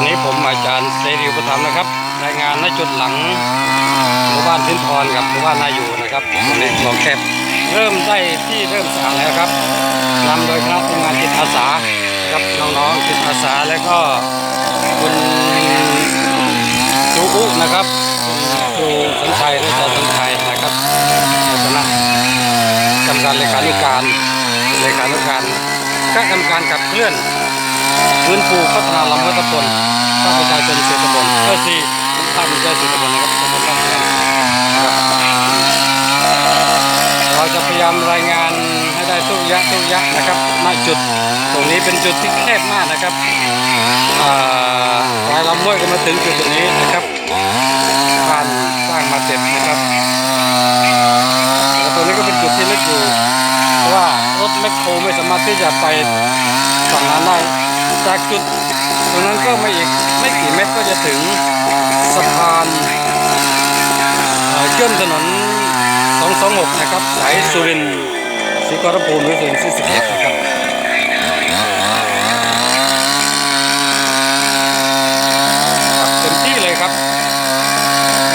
อนนี้ผมอาจารย์เสรีอุปถัมนะครับรายงานณจุดหลังหมู่บ้านพินทรกับหมู่บ้านนาอยู่นะครับตรงนี้คลองแคบเริ่มได้ที่เริ่มสางแล้วครับนำโดยคณะทำงานจิตอาสาครับน้องๆจิตอาสาและก็คุณจูอุนะครับคุณครูสัญชัยและอาจารย์สัญชัยนะครับในคณะกรรมการเลขานุการเลขานุการคณะกรรมการขับเคลื่อน ฟื้นฟูพัฒนาลำห้วยตะพลสร้างประชาชนเศรษฐบลก็สี่สร้างประชาชนเศรษฐบลนะครับตำบลบ้านเมืองนะครับเราจะพยายามรายงานให้ได้ทุกระยะทุกระยะนะครับณจุดตรงนี้เป็นจุดที่แคบมากนะครับอ่าปลายลำห้วยก็มาถึงจุดตรงนี้นะครับการสร้างมาเสร็จนะครับแล้วตรงนี้ก็เป็นจุดที่ลึกอยู่เพราะว่ารถแมคโครไม่สามารถที่จะไปฝั่งนั้นได้ จากจุดตรงนั้นก็ไม่อีกไม่กี่เมตรก็จะถึงสะพานเชื่อมถนน 226 นะครับ สายสุรินทร์ศรีขอรภูมิหรือสุรินทร์ศรีสะเกษนะครับเต็มที่เลยครับ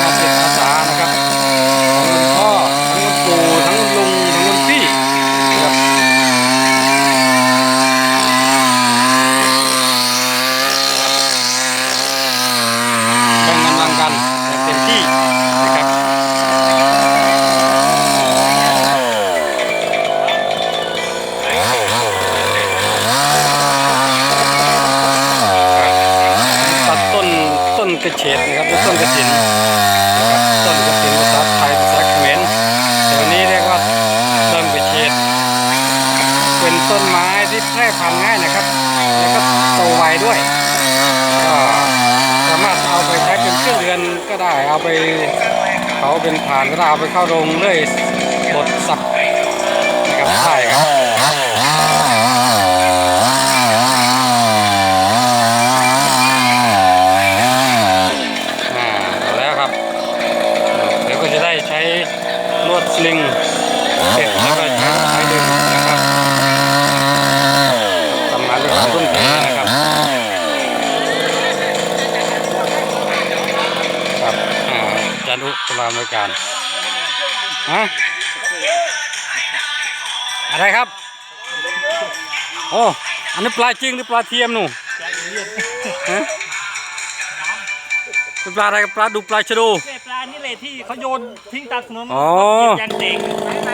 งานจิตอาสานะครับทั้งคุณพ่อทั้งคุณปู่ทั้งคุณลุงทั้งคุณพี่นะครับ แบ่งกำลังกันอย่างเต็มที่นะครับตัดต้น ต้นะเฉดนะครับหรือต้นกระถินนะครับต้นกระถินภาษาไทยภาษาเขมรแต่วันนี้เรียกว่าต้นกระเฉดเป็นต้นไม้ที่แพร่พันธุ์ง่ายนะครับแล้วก็โตไวด้วยก็สามารถเอาไปใช้เป็นเครื่องเรือนก็ได้เอาไปเผาเป็นถ่านก็ได้เอาไปเข้าโรงเลื่อยบดสับนะครับใช่ครับอ่าเอาแล้วครับ เดี๋ยวก็จะได้ใช้ ลวดสลิงเสร็จแล้วก็ใช้ใช้ดึงนะครับทำงานด้วยความรุ่นพี่นะครับครับอาจารย์อุปรามการฮะอะไรครับ โอ้อันนี้ปลาจริงหรือปลาเทียมหนูเป็นปลาอะไรครับปลาดุปลาชะโดู เนี่ยปลานี่เลยที่เขาโยนทิ้งตามถนนอ๋อเก็บยันเด็กไหน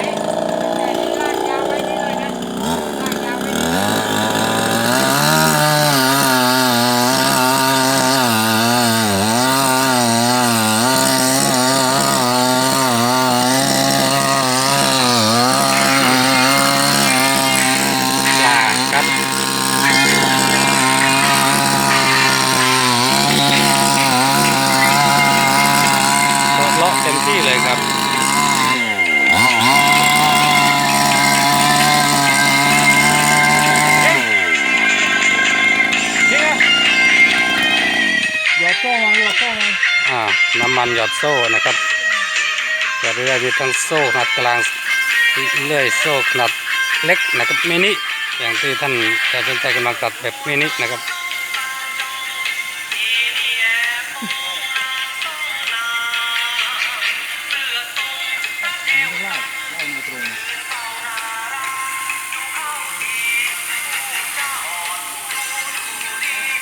ลากยาวไว้นี่เลยนะลากยาวไว้นี่ ปลาครับ เลาะเต็มที่เลยครับเนี่ยอย่าโจ้มันอย่าโจ้มันอ่าน้ำมันหยอดโซ่นะครับหยอดเรื่อยมีทั้งโซ่ขนาดกลางเลื่อยโซ่ขนาดเล็กนะครับมินิอย่างที่ท่านอาจารย์สนใจกำลังตัดแบบมินินะครับ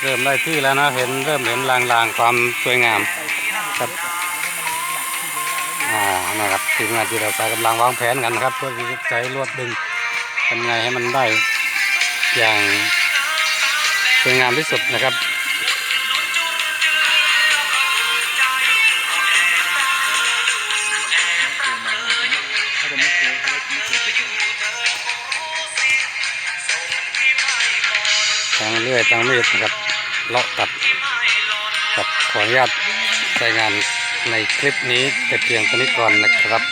เริ่มได้ที่แล้วนะเห็นเริ่มเห็นลางๆความสวยงามครับอ่านะครับทีมงานที่เราใช้กำลังวางแผนกันนะครับเพื่อที่จะใช้ลวดดึงทำไงให้มันได้อย่างสวยงามที่สุดนะครับางเลื่อยทางมีดนะครับเลาะตัดกับขออนุญาตใช้งานในคลิปนี้แต่เพียงเท่านี้ก่อนนะครับ